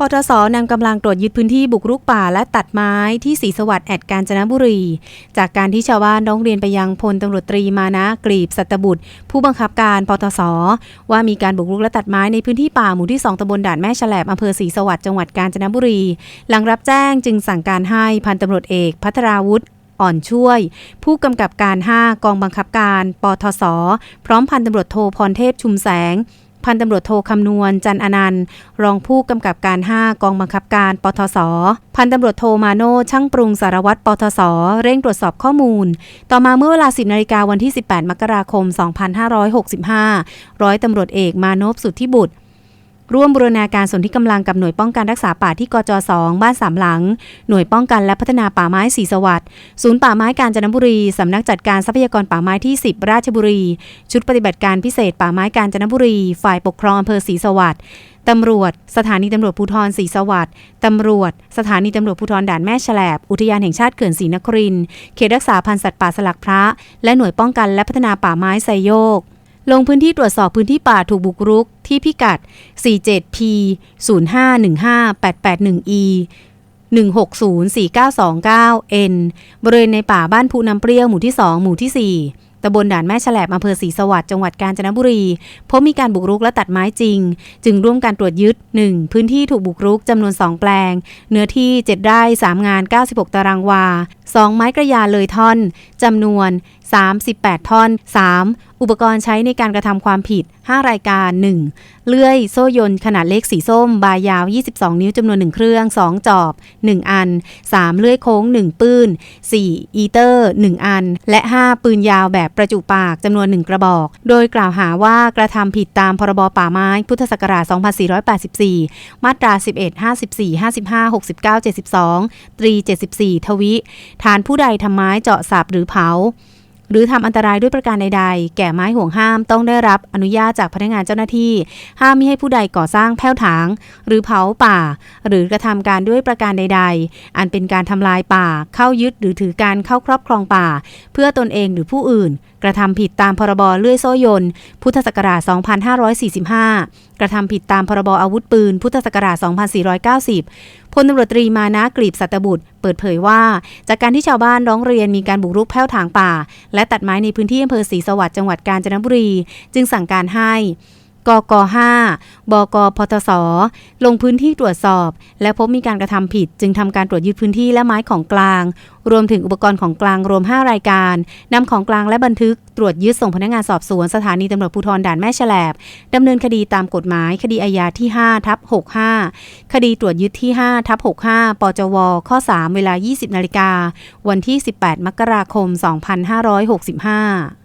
ปทศนำกำลังตรวจยึดพื้นที่บุกรุกป่าและตัดไม้ที่ศรีสวัสดิ์แอดกาญจนบุรี จากการที่ชาวบ้านร้องเรียนไปยังพลตำรวจตรีมานะกรีบสัตบุตร ผู้บังคับการปทศว่ามีการบุกรุกและตัดไม้ในพื้นที่ป่าหมู่ที่ 2ตำบลด่านแม่แฉลบอำเภอศรีสวัสดิ์จังหวัดกาญจนบุรี หลังรับแจ้งจึงสั่งการให้พันตำรวจเอกพัทราวุฒิอ่อนช่วย ผู้กำกับการ 5 กองบังคับการ ปทศ พร้อมพันตำรวจโทพรเทพชุมแสง พันตำรวจโทคำนวณจันอนันต์ รองผู้กำกับการ 5 กองบังคับการปทศ พันตำรวจโทมาโนช่างปรุงสารวัตรปทศ เร่งตรวจสอบข้อมูล ต่อมาเมื่อเวลา 10นาฬิกาวันที่ 18 มกราคม 2565 ร้อยตำรวจเอกมานพสุทธิบุตร ร่วมบูรณาการส่วนที่กำลังกับหน่วยป้องกันรักษาป่าที่กจ2บ้านสามหลัง หน่วยป้องกันและพัฒนาป่าไม้สีสวัสดิ์ศูนย์ป่าไม้กาญจนบุรี สำนักจัดการทรัพยากรป่าไม้ที่ 10 ราชบุรี ชุดปฏิบัติการพิเศษป่าไม้กาญจนบุรี ฝ่ายปกครองอำเภอศรีสวัสดิ์ตำรวจ สถานีตำรวจภูธรศรีสวัสดิ์ตำรวจ สถานีตำรวจภูธรด่านแม่แฉลบ อุทยานแห่งชาติเขื่อนศรีนครินเขตรักษาพันธุ์สัตว์ป่าสลักพระ และหน่วยป้องกันและพัฒนาป่าไม้ไซโยก ลงพื้นที่ตรวจสอบพื้นที่ป่าถูกบุกรุกที่พิกัด 47P 0515881E 1604929N บริเวณในป่าบ้านภูน้ำเปรี้ยวหมู่ที่ 2 หมู่ที่ 4ตำบลด่านแม่แฉลบอำเภอศรีสวัสดิ์จังหวัดกาญจนบุรี พบมีการบุกรุกและตัดไม้จริง จึงร่วมการตรวจยึด 1. พื้นที่ถูกบุกรุกจำนวน 2 แปลง เนื้อที่ 7 ไร่ 3 งาน 96 ตารางวา 2 ไม้กระยาเลยท่อนจำนวน 38 ท่อน 3. อุปกรณ์ใช้ในการกระทำความผิด 5 รายการ 1. เลื่อยโซ่ยนต์ขนาดเล็กสีส้ม บายาว 22 นิ้วจำนวน 1 เครื่อง 2 จอบ 1 อัน 3. เลื่อยโค้ง 1 ปืน 4. อีเตอร์ 1 อัน และ 5. ปืนยาวแบบประจุปากจำนวน 1 กระบอก โดยกล่าวหาว่ากระทำผิดตามพรบป่าไม้พุทธศักราช 2484 มาตรา 11 54 55 69 72 ตรี 74 ทวิ ฐานผู้ใดทำไม้เจาะสับหรือเผา หรือทำอันตรายด้วยประการใดๆ แก่ไม้ห่วงห้ามต้องได้รับอนุญาตจากพนักงานเจ้าหน้าที่ ห้ามมิให้ผู้ใดก่อสร้างแผ้วถาง หรือเผาป่า หรือกระทำการด้วยประการใด ๆ อันเป็นการทำลายป่า เข้ายึดหรือถือการเข้าครอบครองป่า เพื่อตนเองหรือผู้อื่น กระทำผิดตามพรบเลื่อยโซ่ยนพุทธศักราช 2545 กระทำผิดตามพรบอาวุธปืน พุทธศักราช 2490 พลตำรวจตรีมานะกรีบสัตบุตร เปิดเผยว่า จากการที่ชาวบ้านร้องเรียนมีการบุกรุกแผ้วถางป่าและตัดไม้ในพื้นที่อำเภอศรีสวัสดิ์จังหวัดกาญจนบุรี จึงสั่งการให้ กก5บกพทสลงพื้นที่ตรวจสอบ และพบมีการกระทำผิด จึงทำการตรวจยึดพื้นที่และไม้ของกลาง รวมถึงอุปกรณ์ของกลางรวม 5 รายการนำของกลางและบันทึกตรวจยึดส่งพนักงานสอบสวนสถานีตำรวจภูธรด่านแม่แฉลบดำเนินคดีตามกฎหมาย คดีอาญาที่5ทับ65 คดีตรวจยึดที่5ทับ65 ปจว ข้อ 3 เวลา 20นาฬิกาวันที่ 18 มกราคม 2565